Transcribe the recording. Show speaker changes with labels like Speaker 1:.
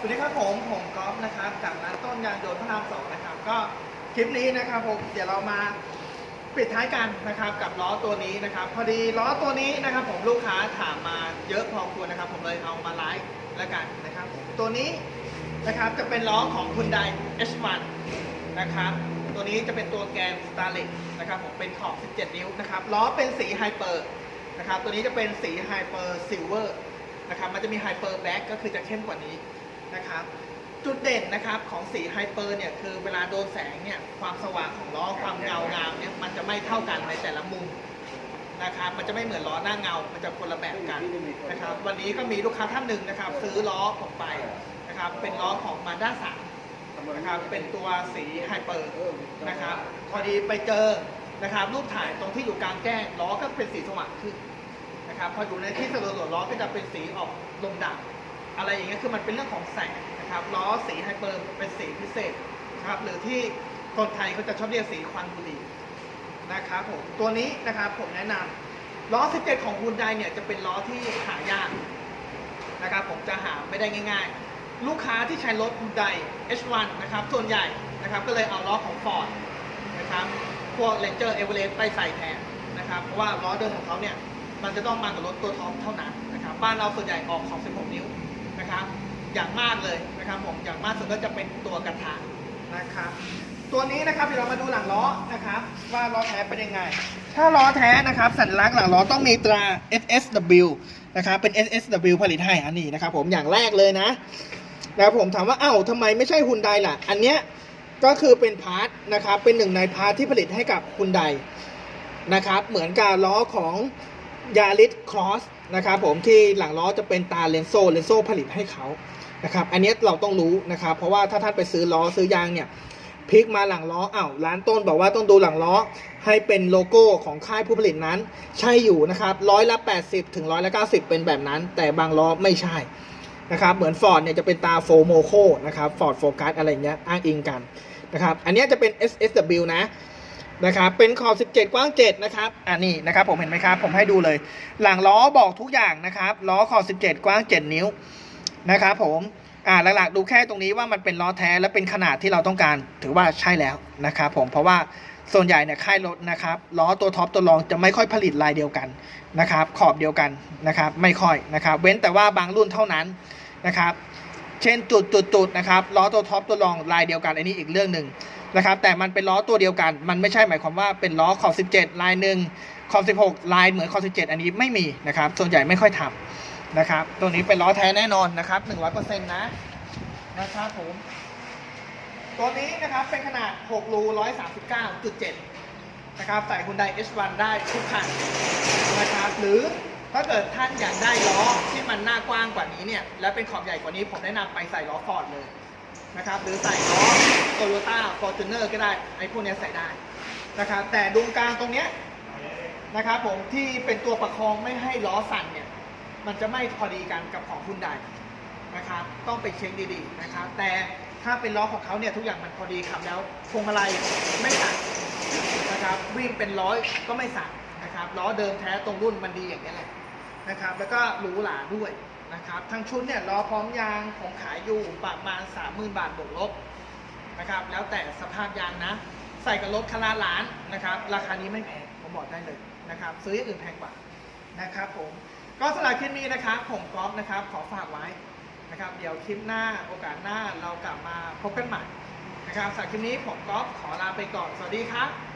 Speaker 1: สวัสดีครับผมผมก๊อฟนะครับจากร้านต้นยางยนต์พระรามสองนะครับ ก็คลิปนี้นะครับผมเดี๋ยวเรามาปิดท้ายกันนะครับกับล้อตัวนี้นะครับ พอดีล้อตัวนี้นะครับ ผมลูกค้าถามมาเยอะพอควรนะครับ ผมเลยเอามาไลฟ์แล้วกันนะครับผมตัวนี้นะครับจะเป็นล้อของ Hyundai H1 นะครับ ตัวนี้จะเป็นตัวแกนสตาร์เล็กนะครับผมเป็นขอบ 17 นิ้วนะครับล้อเป็นสีไฮเปอร์นะครับตัวนี้จะเป็นสีไฮเปอร์ซิลเวอร์นะครับมันจะมีไฮเปอร์แบ็กก็คือจะเข้มกว่านี้ นะครับ จุดเด่นนะครับของสีไฮเปอร์เนี่ยคือเวลาโดนแสงเนี่ยความสว่างของล้อความเงางามเนี่ยมันจะไม่เท่ากันในแต่ละมุมนะครับมันจะไม่เหมือนล้อหน้าเงา มันจะคนละแบบกันนะครับ วันนี้ก็มีลูกค้าท่านหนึ่งนะครับ ซื้อล้อผมไปนะครับ เป็นล้อของมาด้าสามนะครับเป็นตัวสีไฮเปอร์นะครับ พอดีไปเจอนะครับ รูปถ่ายตรงที่อยู่กลางแจ้งล้อก็เป็นสีสว่างขึ้นนะครับ พออยู่ในที่สลัวๆล้อก็จะเป็นสีออกลมด่าง อะไรอย่างเงี้ยคือมันเป็นเรื่องของแสงนะครับล้อสีไฮเปอร์เป็นสีพิเศษนะครับหรือที่คนไทยเขาจะชอบเรียกสีควันบุหรี่นะครับผมตัวนี้นะครับผมแนะนำล้อ 17 ของฮุนไดเนี่ยจะเป็นล้อที่หายากนะครับผมจะหาไม่ได้ง่าย ๆ ลูกค้าที่ใช้รถฮุนได H1 นะครับส่วนใหญ่นะครับก็เลยเอาล้อของ Ford นะครับพวก Ranger Everest ไปใส่แทนนะครับเพราะว่าล้อเดิมของเขาเนี่ยมันจะต้องมากับรถตัวท็อปเท่านั้นนะครับบ้านเราส่วนใหญ่ออกของ16นิ้ว นะครับ อย่างมากเลยนะครับผมอย่างมากสุดก็จะเป็นตัวกระทะนะครับตัวนี้นะครับเดี๋ยวเรามาดูหลังล้อนะครับว่าล้อแท้เป็นยังไง ถ้าล้อแท้นะครับสัญลักษณ์หลังล้อต้องมีตรา SSW นะครับเป็น SSW ผลิตให้อันนี้นะครับผมอย่างแรกเลยนะแล้วผมถามว่าเอ้าทำไมไม่ใช่ฮุนไดล่ะ อันเนี้ยก็คือเป็นพาร์ทนะครับเป็นหนึ่งในพาร์ทที่ผลิตให้กับฮุนไดนะครับเหมือนกับล้อของ ยาริสครอสนะครับผมที่หลังล้อจะเป็นตาเลนโซเลนโซผลิตให้เขานะครับอันนี้เราต้องรู้นะครับ เพราะว่าถ้าท่านไปซื้อล้อซื้อยางเนี่ยพลิกมาหลังล้ออ้าวร้านต้นบอกว่าต้องดูหลังล้อให้เป็นโลโก้ของค่ายผู้ผลิตนั้น ใช่อยู่นะครับร้อยละ 80 ถึงร้อยละ 90 เป็นแบบนั้น แต่บางล้อไม่ใช่นะครับเหมือนฟอร์ดเนี่ยจะเป็นตาโฟโมโคนะครับฟอร์ดโฟกัสอะไรเงี้ยอ้างอิงกันนะครับอันนี้จะเป็น SSW นะ นะครับเป็นขอบ 17 กว้าง 7 นะครับอันนี้นะครับผมเห็นไหมครับ ผมให้ดูเลย หลังล้อบอกทุกอย่างนะครับ ล้อขอบ 17 กว้าง 7 นิ้วนะครับผมอ่าหลักๆดูแค่ตรงนี้ว่ามันเป็นล้อแท้และเป็นขนาดที่เราต้องการถือว่าใช่แล้วนะครับผมเพราะว่าส่วนใหญ่เนี่ยค่ายรถนะครับล้อตัวท็อปตัวรองจะไม่ค่อยผลิตลายเดียวกันนะครับ ขอบเดียวกันนะครับ ไม่ค่อยนะครับ เว้นแต่ว่าบางรุ่นเท่านั้นนะครับ เช่นจุดจุดจุดนะครับล้อตัวท็อปตัวรองลายเดียวกันอันนี้อีกเรื่องหนึ่ง นะครับแต่มันเป็นล้อตัวเดียวกัน มันไม่ใช่หมายความว่าเป็นล้อขอบ 17 ลายหนึ่งขอบ 16 ลายเหมือนขอบ 17 อันนี้ไม่มีนะครับ ส่วนใหญ่ไม่ค่อยทำนะครับ ตัวนี้เป็นล้อแท้แน่นอนนะครับ 100%นะนะครับผม ตัวนี้นะครับเป็นขนาด 6 รู 139.7 นะครับ ใส่ Hyundai H1 ได้ทุกคันนะครับหรือถ้าเกิดท่านอยากได้ล้อที่มันหน้ากว้างกว่านี้เนี่ย และเป็นขอบใหญ่กว่านี้ผมแนะนำไปใส่ล้อฟอร์ดเลย นะครับหรือใส่ล้อโตโยต้าฟอร์จูเนอร์ก็ได้ไอ้พวกเนี้ยใส่ได้นะครับแต่ดุมกลางตรงเนี้ยนะครับผมที่เป็นตัวประคองไม่ให้ล้อสั่นเนี่ยมันจะไม่พอดีกันกับของคุณใดนะครับต้องไปเช็คดีๆนะครับแต่ถ้าเป็นล้อของเขาเนี่ยทุกอย่างมันพอดีขับแล้วพวงมาลัยไม่สั่นนะครับวิ่งเป็นร้อยก็ไม่สั่นนะครับล้อเดิมแท้ตรงรุ่นมันดีอย่างนี้แหละนะครับแล้วก็หรูหราด้วย นะครับทั้งชุดเนี่ยล้อพร้อมยางผมขายอยู่ประมาณ 30,000 บาทบวกลบนะครับแล้วแต่สภาพยางนะ ใส่กับรถคาราล้านนะครับราคานี้ไม่แพงผมบอกได้เลยนะครับซื้ออย่างอื่นแพงกว่านะครับผมก็สำหรับคลิปนี้นะครับผมก๊อฟนะครับขอฝากไว้นะครับเดี๋ยวคลิปหน้าโอกาสหน้าเรากลับมาพบกันใหม่นะครับสำหรับคลิปนี้ผมก๊อฟขอลาไปก่อนสวัสดีครับ